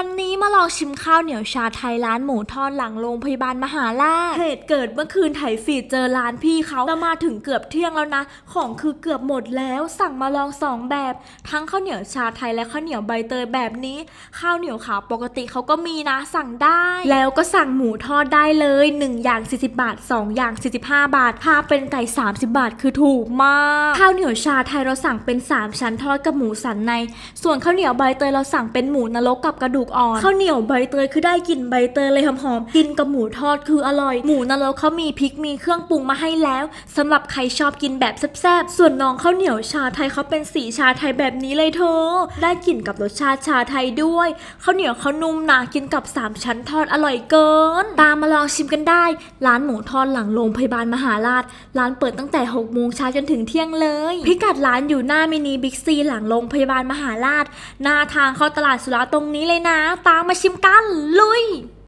วันนี้มาลองชิมข้าวเหนียวชาไทยร้านหมูทอดหลังโรงพยาบาลมหาราชเหตุเกิดเมื่อคืนไถฟีดเจอร้านพี่เขาเรามาถึงเกือบเที่ยงแล้วนะ ของคือเกือบหมดแล้วสั่งมาลองสองแบบ ทั้งข้าวเหนียวชาไทยและข้าวเหนียวใบเตยแบบนี้ ข้าวเหนียวขาวปกติเขาก็มีนะสั่งได้ แล้วก็สั่งหมูทอดได้เลย1อย่าง40บาท2อย่าง45 บาทถ้าเป็นไก่ 30 บาทคือถูกมาก ข้าวเหนียวชาไทยเราสั่งเป็น 3 ชั้นทอดกับหมูสันใน ส่วนข้าวเหนียวใบเตยเราสั่งเป็นหมูนรกกับกระดูกอ่อนข้าวเหนียวใบเตยคือได้กลิ่นใบเตยเลยหอมๆกินกับหมูทอดคืออร่อย หมูนรกเขามีพริกมีเครื่องปรุงมาให้แล้วสำหรับใครชอบกินแบบแซ่บๆส่วนน้องข้าวเหนียวชาไทยเขาเป็นสีชาไทยแบบนี้เลยเธอ ได้กลิ่นกับรสชาติชาไทยด้วยข้าวเหนียวเขานุ่มนะกินกับสามชั้นทอดอร่อยเกิน ตามมาลองชิมกันได้ ร้านหมูทอดหลังโรงพยาบาลมหาราช ร้านเปิดตั้งแต่6โมงเช้าจนถึงเที่ยงเลย พิกัดร้านอยู่หน้ามินิบิ๊กซีหลังโรงพยาบาลมหาราช หน้าทางเข้าตลาดสุราตรงนี้เลยนะตามมาชิมกัน ลุย